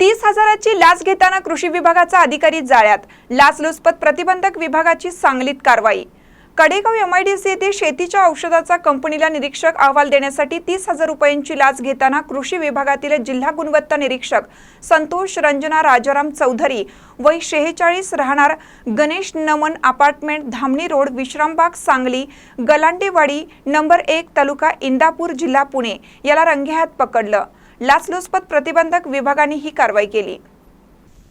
तीस हजाराची लाच घेताना कृषी विभागाचा अधिकारी जाळ्यात. लाचलुचपत प्रतिबंधक विभागाची सांगलीत कारवाई. कडेगाव एमआयडीसी येथे शेतीच्या औषधाचा कंपनीला निरीक्षक अहवाल देण्यासाठी तीस हजार रुपयांची लाच घेताना कृषी विभागातील जिल्हा गुणवत्ता निरीक्षक संतोष रंजना राजाराम चौधरी वय शेहेचाळीस राहणार Ganesh Naman apartment Dhamani road Vishrambag Sangli Galandewadi number एक तालुका इंदापूर जिल्हा पुणे याला रंगेहात पकडलं. लाचलुचपत प्रतिबंधक विभागाने ही कारवाई केली.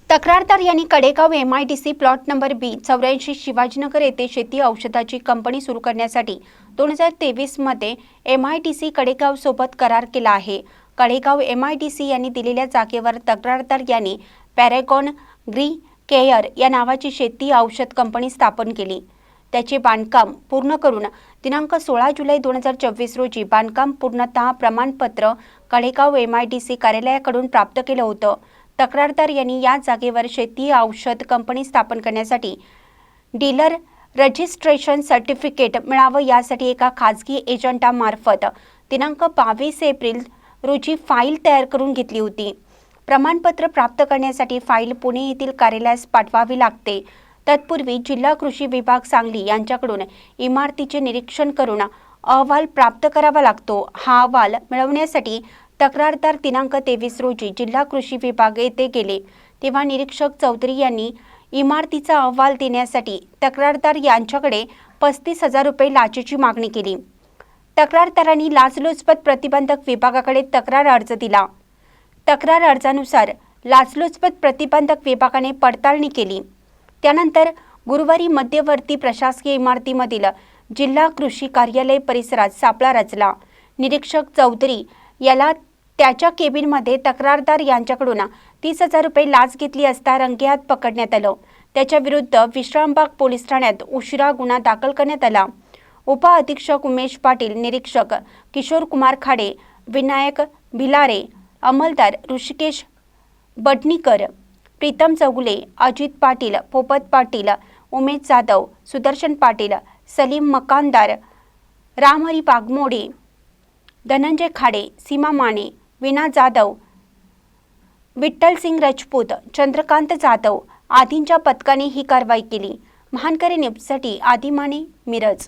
तक्रारदार यांनी Kadegaon M I D C plot number B चौऱ्याऐंशी शिवाजीनगर येथे शेती औषधाची कंपनी सुरू करण्यासाठी दोन हजार तेवीसमध्ये M I D C Kadegaon सोबत करार केला आहे. Kadegaon M I D C यांनी दिलेल्या जागेवर तक्रारदार यांनी पॅरेगॉन ग्री केअर या नावाची शेती औषध कंपनी स्थापन केली. त्याचे बांधकाम पूर्ण करून दिनांक सोळा जुलै दोन हजार चोवीस रोजी बांधकाम पूर्णतः प्रमाणपत्र Kadegaon M I D C कार्यालयाकडून प्राप्त केलं होतं. तक्रारदार यांनी या जागेवर शेती औषध कंपनी स्थापन करण्यासाठी डीलर रजिस्ट्रेशन सर्टिफिकेट मिळावं यासाठी एका खाजगी एजंटामार्फत दिनांक बावीस एप्रिल रोजी फाईल तयार करून घेतली होती. प्रमाणपत्र प्राप्त करण्यासाठी फाईल पुणे येथील कार्यालयास पाठवावी लागते. तत्पूर्वी जिल्हा कृषी विभाग सांगली यांच्याकडून इमारतीचे निरीक्षण करून अहवाल प्राप्त करावा लागतो. हा अहवाल मिळवण्यासाठी तक्रारदार दिनांक तेवीस रोजी जिल्हा कृषी विभाग येथे गेले. तेव्हा निरीक्षक चौधरी यांनी इमारतीचा अहवाल देण्यासाठी तक्रारदार यांच्याकडे पस्तीस हजार रुपये लाचेची मागणी केली. तक्रारदारांनी लाचलुचपत प्रतिबंधक विभागाकडे तक्रार अर्ज दिला. तक्रार अर्जानुसार लाचलुचपत प्रतिबंधक विभागाने पडताळणी केली. त्यानंतर गुरुवारी मध्यवर्ती प्रशासकीय इमारतीमधील जिल्हा कृषी कार्यालय परिसरात सापळा रचला. निरीक्षक चौधरी याला त्याच्या केबिनमध्ये तक्रारदार यांच्याकडून तीस हजार रुपये लाच घेतली असता रंगेहात पकडण्यात आलं. त्याच्या विरुद्ध विश्रामबाग पोलीस ठाण्यात उशिरा गुन्हा दाखल करण्यात आला. उपअधीक्षक उमेश पाटील निरीक्षक किशोर कुमार खाडे विनायक भिलारे अंमलदार ऋषिकेश बडणीकर प्रीतम चौगुले अजित पाटील पोपत पाटील उमेश जाधव सुदर्शन पाटील सलीम मकानदार रामहरी पागमोडे धनंजय खाडे सीमा माने विना जाधव विठ्ठल सिंग राजपूत चंद्रकांत जाधव आदींच्या पथकाने ही कारवाई केली. महानकरी न्यूजसाठी आदिमाने मिरज.